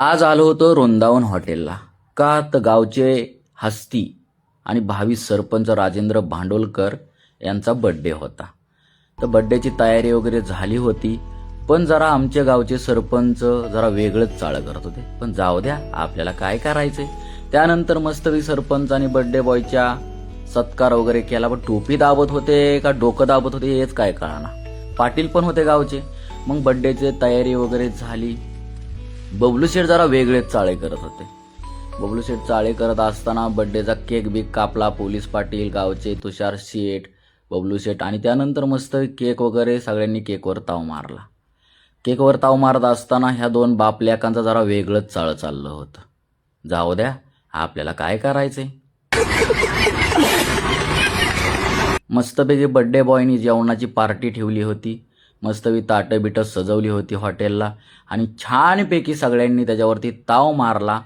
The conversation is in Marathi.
आज आलो होतो वृंदावन हॉटेलला. का तर गावचे हस्ती आणि भावी सरपंच राजेंद्र भांडोलकर यांचा बड्डे होता. तर बड्डेची तयारी वगैरे झाली होती पण जरा आमचे गावचे सरपंच जरा वेगळंच चाळ करत होते. पण जाऊ द्या आपल्याला काय करायचंय? त्यानंतर मस्तरी सरपंच आणि बड्डे बॉयच्या सत्कार वगैरे केला पण टोपी दाबत होते का डोकं दाबत होते हेच काय कळाना. पाटील पण होते गावचे. मग बड्डेची तयारी वगैरे झाली. बबलू शेठ जरा वेगळेच चाळे करत होते. बबलू शेठ चाळे करत असताना बड्डेचा केक बिक कापला पोलीस पाटील गावचे तुषार शेठ बबलू शेठ आणि त्यानंतर मस्त केक वगैरे सगळ्यांनी केकवर ताव मारला. केकवर ताव मारत असताना ह्या दोन बापल्याकांचा जरा वेगळंच चाळ चाललं होतं. जाऊ द्या आपल्याला काय करायचंय? मस्तपैकी बड्डे बॉयनी जेवणाची पार्टी ठेवली होती. मस्तवी ताटं बिटं सजवली होती हॉटेलला आणि छानपैकी सगळ्यांनी त्याच्यावरती ताव मारला.